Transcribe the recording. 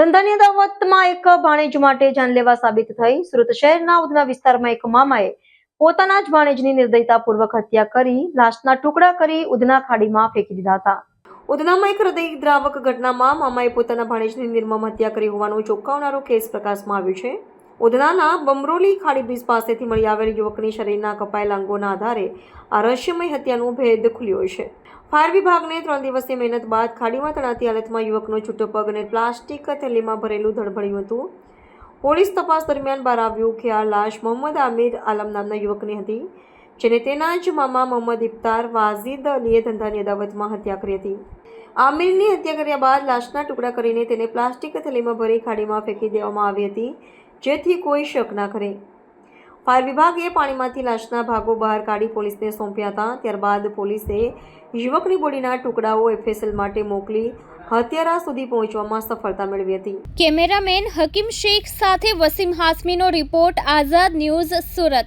ધંધાની અદાવતમાં એક ભાણેજ માટે જાનલેવા સાબિત થઈ સુરત શહેરના ઉધના વિસ્તારમાં એક મામાએ પોતાના જ ભાણેજની નિર્દયતાપૂર્વક હત્યા કરી, લાશના ટુકડા કરી ઉધના ખાડીમાં ફેંકી દીધા હતા. ઉધનામાં એક હૃદયદ્રાવક ઘટનામાં મામાએ પોતાના ભાણેજની નિર્મમ હત્યા કરી હોવાનો ચોંકાવનારો કેસ પ્રકાશમાં આવ્યો છે. ઉધનાના બમરોલી ખાડી બ્રિજ પાસેથી મળી આવેલ યુવકની શરીરના કપાયેલા અંગોના આધારે આ રહસ્યમય હત્યાનું ભેદ ખુલ્યો છે. ફાયર વિભાગને ત્રણ દિવસની મહેનત બાદ ખાડીમાં તણાતી હાલતમાં યુવકનો છૂટો પગ અને પ્લાસ્ટિક થેલીમાં ભરેલું ધડભડ્યું હતું. પોલીસ તપાસ દરમિયાન બહાર આવ્યું કે આ લાશ મોહમ્મદ આમિર આલમ નામના યુવકની હતી, જેને તેના જ મામા મોહમ્મદ ઇફતાર વાઝિદ અલીએ ધંધાની અદાવતમાં હત્યા કરી હતી. આમિરની હત્યા કર્યા બાદ લાશના ટુકડા કરીને તેને પ્લાસ્ટિક થેલીમાં ભરી ખાડીમાં ફેંકી દેવામાં આવી હતી. જેથી કોઈ શક ના કરે. ફાયર વિભાગે પાણીમાંથી લાશના ભાગો બહાર કાઢી પોલીસને સોંપ્યા હતા. ત્યારબાદ પોલીસે યુવકની બોડીના ટુકડાઓ એફએસએલ માટે મોકલી હત્યારા સુધી પહોંચવામાં સફળતા મેળવી હતી. કેમેરામેન હકીમ શેખ સાથે વસીમ હાસમીનો રિપોર્ટ આઝાદ ન્યૂઝ સુરત.